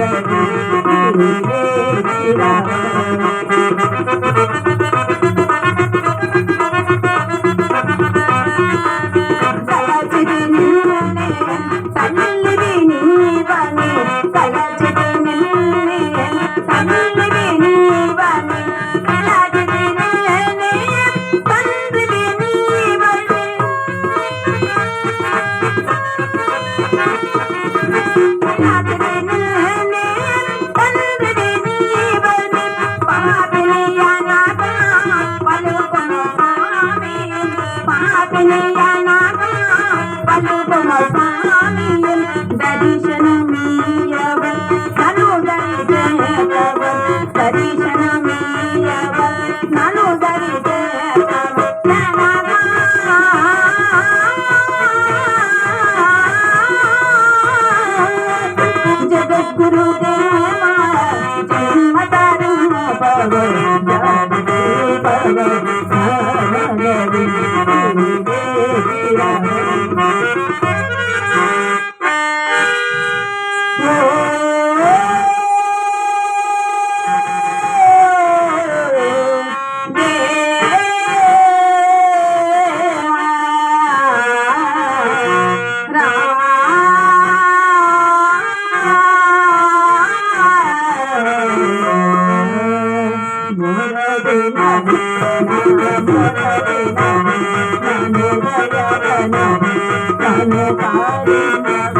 run. Thank you. ಕಾರಿನ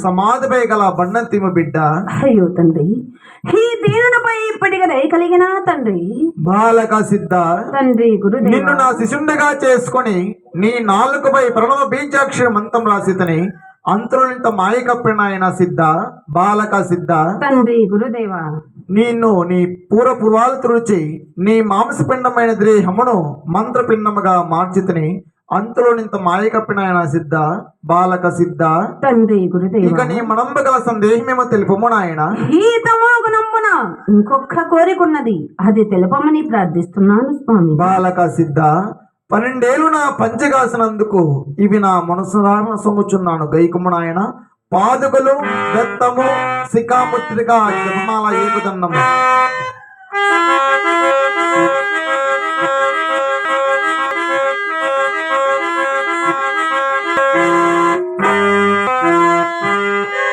సమాధిపై గల బండంతిమ బిడ్డ. అయ్యో తండ్రి ఈ దీనునిపై ఇప్పటికి దయ కలిగిన తండ్రి. బాలక సిద్ధ. తండ్రి గురుదేవ. నిన్ను నా శిశుండగా చేసుకొని నీ నాలుకపై ప్రణవ బీజాక్షర మంత్రం రాసితని. అంతరునింత మాయ కప్పిన ఆయన సిద్ధ బాలక సిద్ధ. తండ్రి గురుదేవ. నిన్ను నీ పూర్వ పూర్వాలు తుడిచి నీ మాంసపిండమైన దేహమును మంత్రపిండముగా మార్చితిని. అంతలోనింత మాయ కప్పిన ఆయన సిద్ధ బాలక సిద్ధ. తండ్రి గురుదేవ ఇక నీ మనంబగల సందేహమేమో తెలుపము నాయన. ఈ తమోగుణమ్మున ఇంకొక కోరికున్నది అది తెలుపమని ప్రార్థిస్తున్నాను స్వామి. బాలక సిద్ధ పన్నెండేళ్ళు నా పంచగాసినందుకు ఇవి నా మనసురాన సొమ్ముచున్నాను గైకుము నాయన పాదుకలు దత్తము శిఖాముత్రిక జపమాల ఏకుదన్నము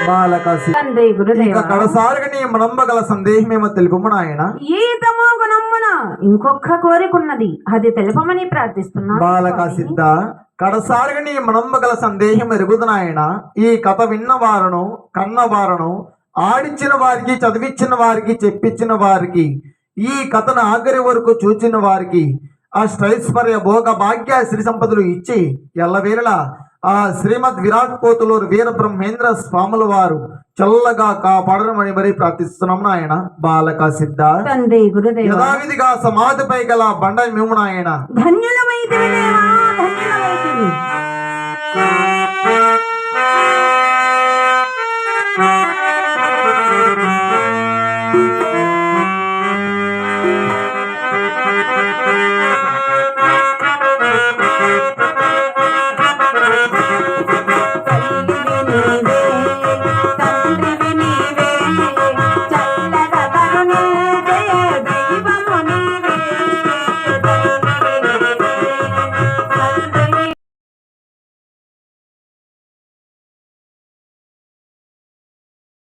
బాలక సిద్ధ తండ్రి గురుదేవ. ఇక కడసారిగా నీ మనంబగల సందేహమేమో తెలుపము నాయన ఈ తమోగుణమ్మున ఇంకొక కోరికున్నది అది తెలుపమని ప్రార్థిస్తున్నాను. బాలక. సిద్ధ కడసారిగా నీ మనంబగల సందేహం ఎరుగుదునాయన ఈ కథ విన్న వారును కన్న వారును ఆడించిన వారికి చదివించిన వారికి చెప్పించిన వారికి ఈ కథను ఆఖరి వరకు చూచిన వారికి ఆ శ్రైశ్వర్య భోగ భాగ్య శ్రీ సంపదలు ఇచ్చి ఎల్లవేళలా ఆ శ్రీమద్ విరాట్ కోతులూరు వీర బ్రహ్మేంద్ర స్వాముల వారు చల్లగా కాపాడమని మరి ప్రార్థిస్తున్నాం నాయన. బాలక సిద్ధ. తండ్రి గురుదేవ. యథావిధిగా సమాధిపై గల బండ మేము నాయన. ధన్యులమైతివి దేవా ధన్యులమైతివి.